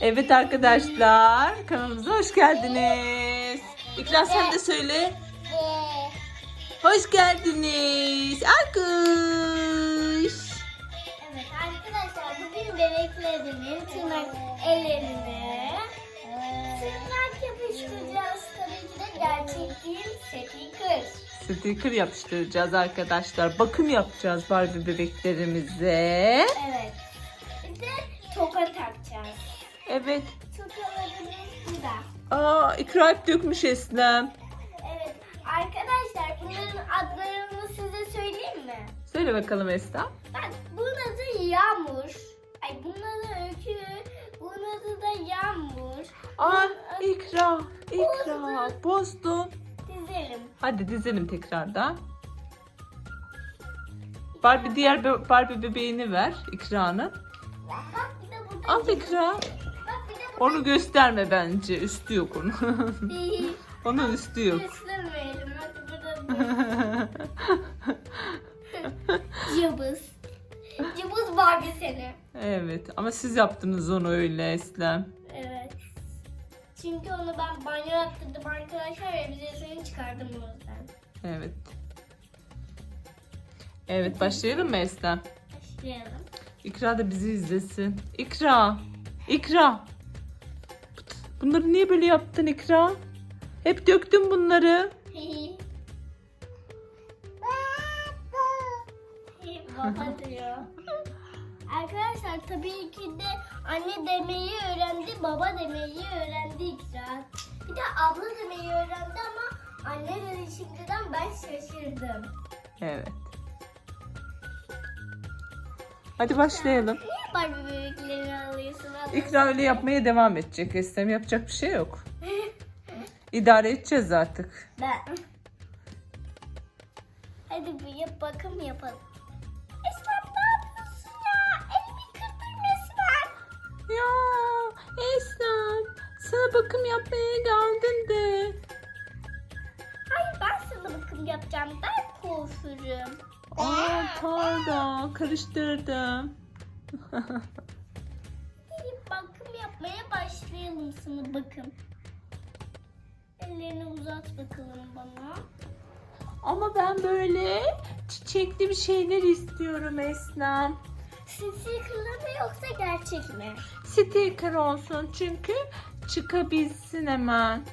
Evet arkadaşlar kanalımıza hoş geldiniz. İkra sen de söyle. Hoş geldiniz. Alkış. Evet arkadaşlar bugün bebeklerimin tırnak ellerini tırnak yapıştıracağız. Tabii ki de gerçek değil sticker. Sticker yapıştıracağız arkadaşlar. Bakım yapacağız Barbie bebeklerimize. Evet. Evet. Burada. Aa ikra hep dökmüş Eslem. Evet arkadaşlar bunların adlarını size söyleyeyim mi? Söyle bakalım Eslem. Bak bunun adı Yağmur. Ay bunun adı Öykü. Bunun adı da Yağmur. Aa Bunun ikra. İkra. Bozdun. Dizelim. Hadi dizelim tekrardan. Barbie diğer be- Barbie bebeğini ver burada. Al ikra. Onu gösterme bence. Üstü yok onun. onun üstü yok. Göstermeyelim. Bak burada. Cıbız. Cıbız Barbie seni. evet ama siz yaptınız onu öyle Eslem. Evet. Çünkü onu ben banyo yaptırdım arkadaşlar ve bize seni çıkardım o yüzden. Evet. Evet başlayalım mı Eslem? Başlayalım. İkra da bizi izlesin. İkra. İkra. Bunları niye böyle yaptın İkra? Hep döktün bunları. Baba diyor. Arkadaşlar tabii ki de anne demeyi öğrendi, baba demeyi öğrendi ikrar. Bir de abla demeyi öğrendi ama anne dedi şimdiden ben şaşırdım. Evet. Hadi başlayalım. Niye Barbie bebeklerini alıyorsun? İkra öyle yapmaya devam edecek. Eslem yapacak bir şey yok. İdare edeceğiz artık. Ben. Hadi bir yap bakım yapalım. Esmer ne yapıyorsun ya? Elimi kırdın resmen. Ya Eslem sana bakım yapmaya geldim de. Hayır ben sana bakım yapacağım. Ben kuaförüm. Aa pardon karıştırdım. Bakım yapmaya başlayalım sana bakım. Ellerini uzat bakalım bana. Ama ben böyle çiçekli bir şeyler istiyorum Eslem. Sticker'lı mı yoksa gerçek mi? Sticker olsun çünkü çıkabilsin hemen.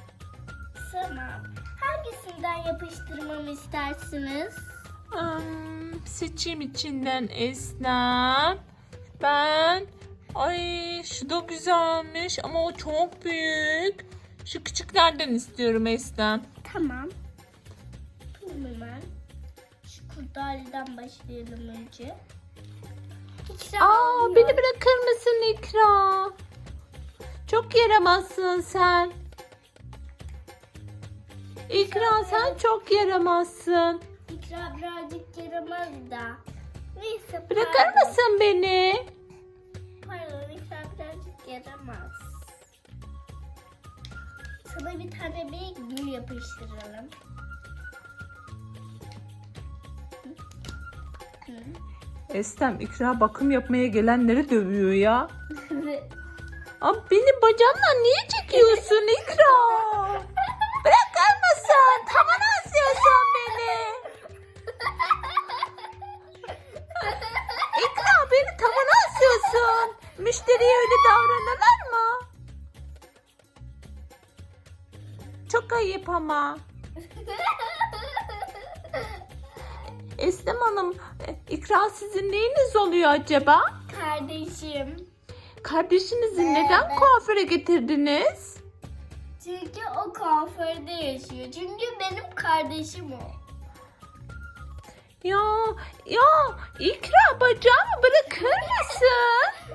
Tamam. Hangisinden yapıştırmamı istersiniz? Hmm, seçeyim içinden Eslem. Ben ay şu da güzelmiş ama o çok büyük. Şu küçüklerden istiyorum Eslem. Tamam. Hemen. Şu kurdaleden başlayalım önce. Hiç Aa beni bırakır mısın İkra? Çok yaramazsın sen. İkra sen çok yaramazsın. İkra birazcık yaramaz da. Neyse Bırakır pardon. mısın beni? Pardon İkra birazcık yaramaz. Sana bir tane bir gül yapıştıralım. Hı. Estem İkra bakım yapmaya gelenleri dövüyor ya. Ama beni bacağımla niye çekiyorsun İkra? Bırakır mısın? Tavana asıyorsun asıyorsun. Müşteriye öyle davranılır mı? Çok ayıp ama. Eslem Hanım, e, İkra sizin neyiniz oluyor acaba? Kardeşim. Kardeşinizi neden kuaföre getirdiniz? Çünkü o kuaförde yaşıyor. Çünkü benim kardeşim o. Ya, ya İkra bacağımı bırakır mısın?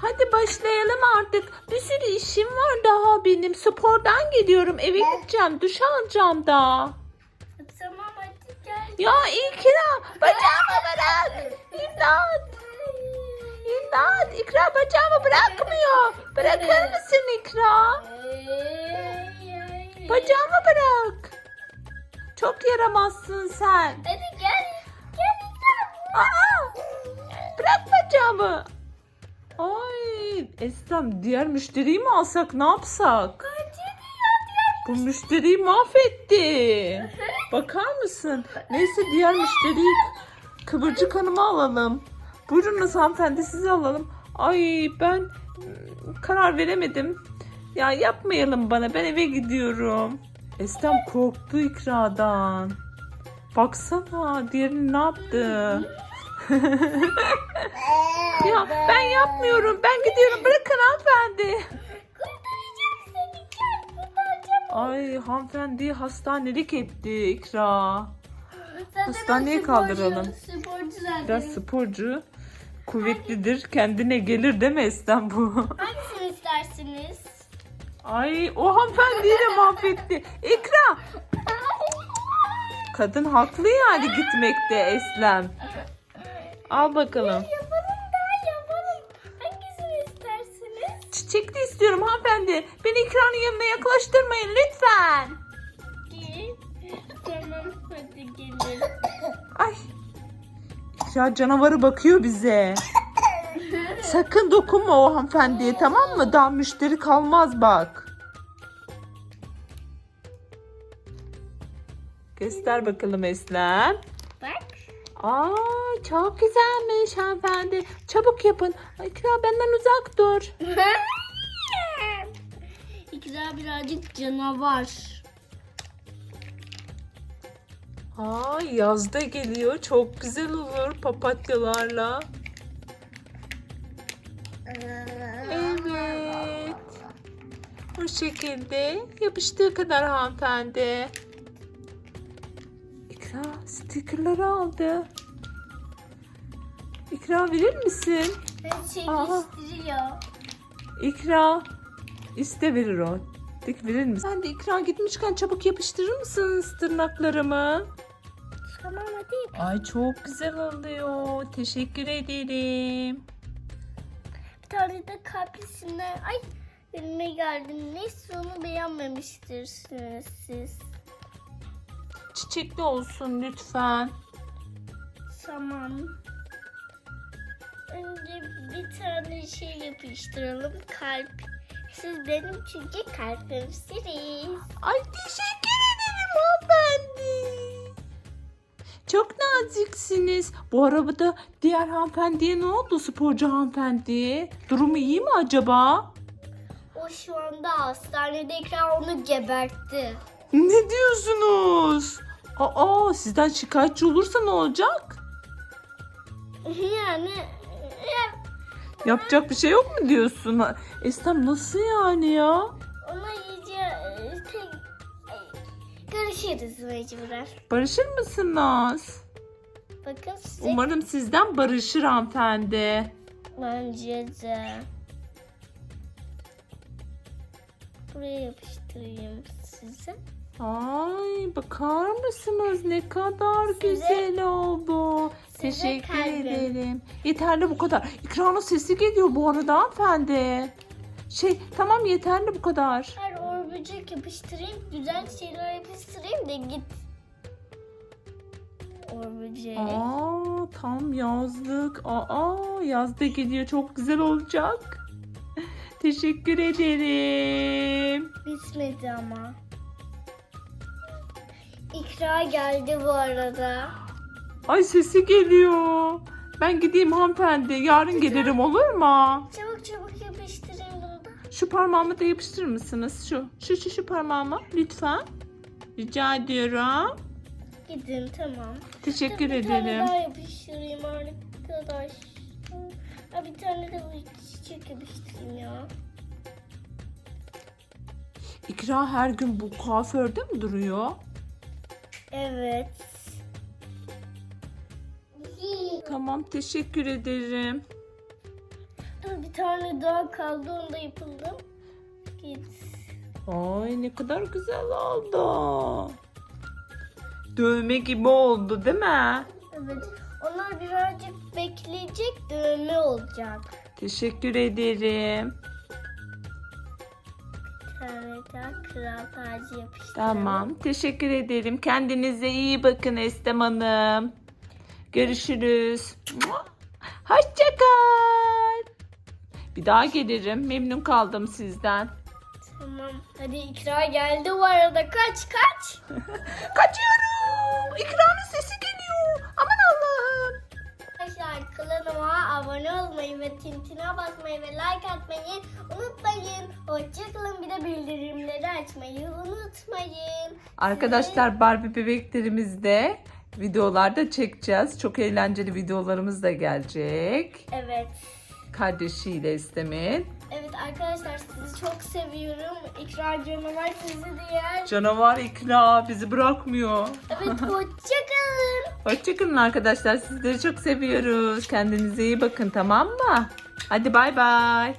Hadi başlayalım artık. Bir sürü işim var daha benim. Spordan geliyorum. Eve gideceğim. Duş alacağım daha. tamam hadi gel. Ya İkra bacağımı bırak. İmdat. İmdat. İkra bacağımı bırakmıyor. Bırakır mısın İkra? Bacağımı bırak. Çok yaramazsın sen. Hadi gel. Gel İkra. Aa! Bırak bacağımı. Ay Eslem diğer müşteriyi mi alsak ne yapsak? Bu müşteriyi mahvetti. Bakar mısın? Neyse diğer müşteriyi Kıvırcık Hanım'ı alalım. Buyurunuz hanımefendi sizi alalım. Ay ben mm, karar veremedim. Ya yapmayalım bana ben eve gidiyorum. Eslem korktu ikradan. Baksana diğerini ne yaptı? ya ben yapmıyorum. Ben gidiyorum. Bırakın hanımefendi. Ay hanımefendi hastanelik etti ikra. Hastaneye kaldıralım. Biraz sporcu. Kuvvetlidir. Kendine gelir Eslem bu? Hangisini istersiniz? Ay o hanımefendiyi de mahvetti. İkra. Kadın haklı yani gitmekte Eslem. Al bakalım. Yapalım daha yapalım. Hangisini istersiniz? Çiçekli istiyorum hanımefendi. Beni ikranın yanına yaklaştırmayın lütfen. Tamam hadi gelin. Ay. İkra canavarı bakıyor bize. Sakın dokunma o hanımefendiye tamam mı? Daha müşteri kalmaz bak. Göster bakalım Eslem. Bak. Aa çok güzelmiş hanımefendi. Çabuk yapın. İkra benden uzak dur. İkra birazcık canavar. Aa yazda geliyor. Çok güzel olur papatyalarla. Evet. Bu şekilde yapıştığı kadar hanımefendi. İkra stickerları aldı. İkra verir misin? Çekiştiriyor. İkra iste verir o. Dik verir misin? Sen de ikra gitmişken çabuk yapıştırır mısınız tırnaklarımı? Tamam hadi. Ay çok güzel oluyor. Teşekkür ederim. Bir tane de kalplisinden. Ay elime geldi. Neyse onu beğenmemiştirsiniz siz. Çiçekli olsun lütfen. Tamam. Önce bir tane şey yapıştıralım. Kalp. Siz benim çünkü kalpimsiniz. Ay teşekkür ederim hanımefendi. Çok naziksiniz. Bu arabada diğer hanımefendiye ne oldu sporcu hanımefendi? Durumu iyi mi acaba? O şu anda hastanede ekran onu gebertti. Ne diyorsunuz? Aa sizden şikayetçi olursa ne olacak? Yani ya, Yapacak bir şey yok mu diyorsun? Estem nasıl yani ya? ona görüşürüz mecburen. Barışır mısınız? Bakın size Umarım sizden barışır hanımefendi. bence de. Buraya yapıştırayım size. Ay bakar mısınız ne kadar Size- güzel oldu. Teşekkür kalbim. ederim. Yeterli bu kadar. İkranın sesi geliyor bu arada hanımefendi. Şey tamam yeterli bu kadar. Her böcek yapıştırayım, güzel şeyler yapıştırayım da git. Or. Aa tam yazlık. Aa yazda geliyor çok güzel olacak. Teşekkür ederim. Bitmedi ama. İkra geldi bu arada. Ay sesi geliyor. Ben gideyim hanımefendi. Yarın gelirim olur mu? Çabuk Şu parmağımı da yapıştırır mısınız? Şu, şu, şu, şu parmağımı lütfen. Rica ediyorum. Gidin tamam. Teşekkür bir tane ederim. daha yapıştırayım arkadaş. Ha, bir tane de bu çiçek yapıştırayım ya. İkra her gün bu kuaförde mi duruyor? Evet. Tamam teşekkür ederim. Bir tane daha kaldı onu da yapalım. Git. Ay ne kadar güzel oldu. Dövme gibi oldu değil mi? Evet. Onlar birazcık bekleyecek dövme olacak. Teşekkür ederim. tane daha kral tacı yapıştıralım. Tamam. Teşekkür ederim. Kendinize iyi bakın Estem Hanım. Görüşürüz. Hoşça kal. Bir daha gelirim. Memnun kaldım sizden. Tamam. Hadi ikra geldi bu arada. Kaç kaç. Kaçıyorum. İkramın sesi geliyor. Aman Allah'ım. Arkadaşlar kanalıma abone olmayı ve tintine basmayı ve like atmayı unutmayın. Hoşçakalın. Bir de bildirimleri açmayı unutmayın. Arkadaşlar Barbie bebeklerimizde videolarda çekeceğiz. Çok eğlenceli videolarımız da gelecek. Evet. Kardeşiyle Estem'in. Evet arkadaşlar sizi çok seviyorum. İkra canavar sizi diğer. Canavar ikna bizi bırakmıyor. Evet hoşçakalın. Hoşçakalın arkadaşlar. Sizleri çok seviyoruz. Kendinize iyi bakın tamam mı? Hadi bay bay.